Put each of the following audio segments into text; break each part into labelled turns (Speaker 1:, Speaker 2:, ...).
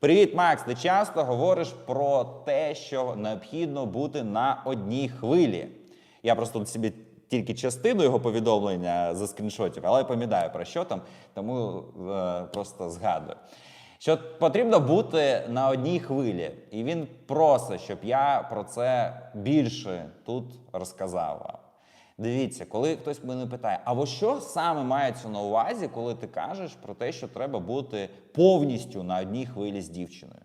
Speaker 1: Привіт, Макс! Ти часто говориш про те, що необхідно бути на одній хвилі. Я просто собі тільки частину його повідомлення заскріншотів, але я пам'ятаю про що там, тому е, просто згадую. Що потрібно бути на одній хвилі, і він просить, щоб я про це більше тут розказав. Дивіться, коли хтось мене питає, а во що саме мається на увазі, коли ти кажеш про те, що треба бути повністю на одній хвилі з дівчиною?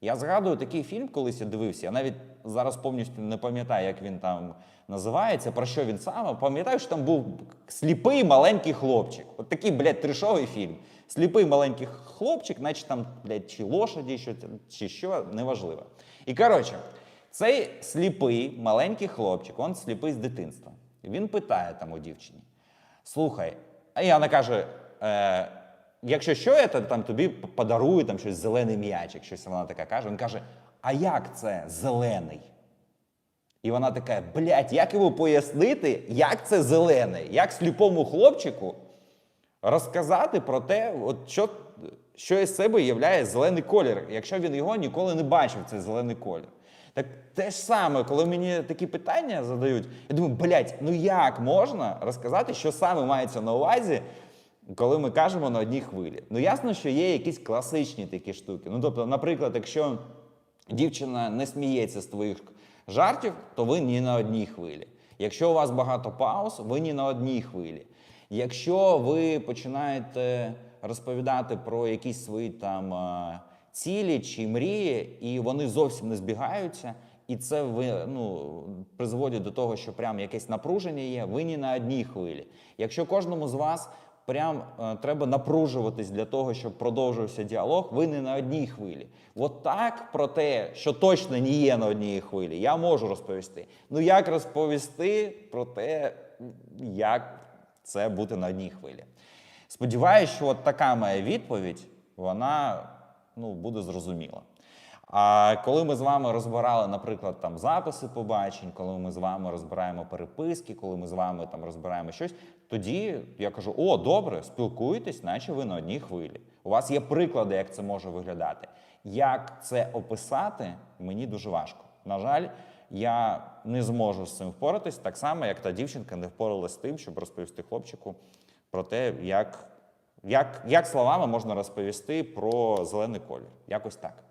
Speaker 1: Я згадую такий фільм, колись я дивився. Я навіть зараз повністю не пам'ятаю, як він там називається, про що він саме. Пам'ятаю, що там був сліпий маленький хлопчик. От такий, блядь, трешовий фільм. Сліпий маленький хлопчик, наче там, блядь, чи лошаді, що, чи що, неважливо. І коротше, цей сліпий маленький хлопчик, він сліпий з дитинства. Він питає там у дівчині: слухай, а і вона каже: е, якщо що, я там тобі подарую там щось зелений м'ячик, щось вона така каже. Він каже: А як це зелений? І вона така: блядь, як йому пояснити, як це зелений? Як сліпому хлопчику розказати про те, от що, що із себе являє зелений колір, якщо він його ніколи не бачив, цей зелений колір. Так те ж саме, коли мені такі питання задають, я думаю, блядь, ну як можна розказати, що саме мається на увазі, коли ми кажемо на одній хвилі? Ну ясно, що є якісь класичні такі штуки. Ну тобто, наприклад, якщо дівчина не сміється з твоїх жартів, то ви ні на одній хвилі. Якщо у вас багато пауз, ви ні на одній хвилі. Якщо ви починаєте розповідати про якісь свої там е, цілі чи мрії, і вони зовсім не збігаються, і це ну призводить до того, що прям якесь напруження є, ви ні на одній хвилі. Якщо кожному з вас прям е, треба напружуватись для того, щоб продовжувався діалог, ви не на одній хвилі. От так про те, що точно не є на одній хвилі, я можу розповісти. Ну як розповісти про те, як це бути на одній хвилі? Сподіваюсь, що от така моя відповідь, вона ну, буде зрозуміла. А коли ми з вами розбирали, наприклад, там записи побачень, коли ми з вами розбираємо переписки, коли ми з вами там розбираємо щось, тоді я кажу: о, добре, спілкуйтесь, наче ви на одній хвилі. У вас є приклади, як це може виглядати. Як це описати, мені дуже важко. На жаль, я не зможу з цим впоратись, так само, як та дівчинка не впоралась з тим, щоб розповісти хлопчику про те, як, як, як словами можна розповісти про зелений колір. Якось так.